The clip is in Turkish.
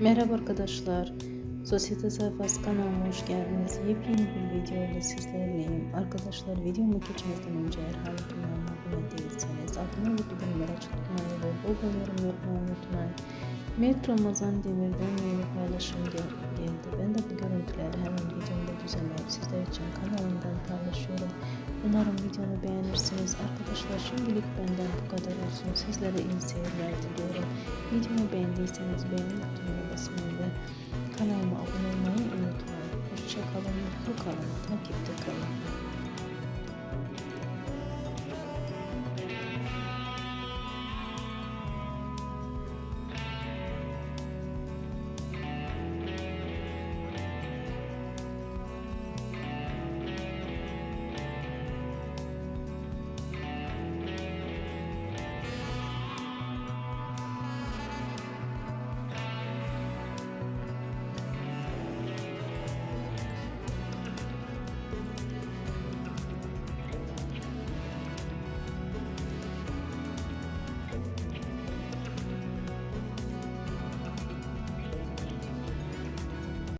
Merhaba arkadaşlar. Sosyete sayfası kanalıma hoş geldiniz. Yepyeni bir video ile sizlerleyim. Arkadaşlar videomu geçmeden önce eğer hala kanalıma abone değilseniz abone olup bildirimleri açıklamayı ve bol bol yorum yapmayı unutmayın. Metro Ramazan Demir'den yeni paylaşım gel- geldi. Ben de bu görüntüleri hemen videomda düzenleyip sizler için kanalımdan paylaşıyorum. Umarım videomu beğenirsiniz. Arkadaşlar şimdilik benden bu kadar olsun. Sizlere iyi seyirler diliyorum. Videomu beğendiyseniz beğeni butonuna ve kanalıma abone olmayı unutmayın. Hoşçakalın, mutlu kalın, takipte kalın.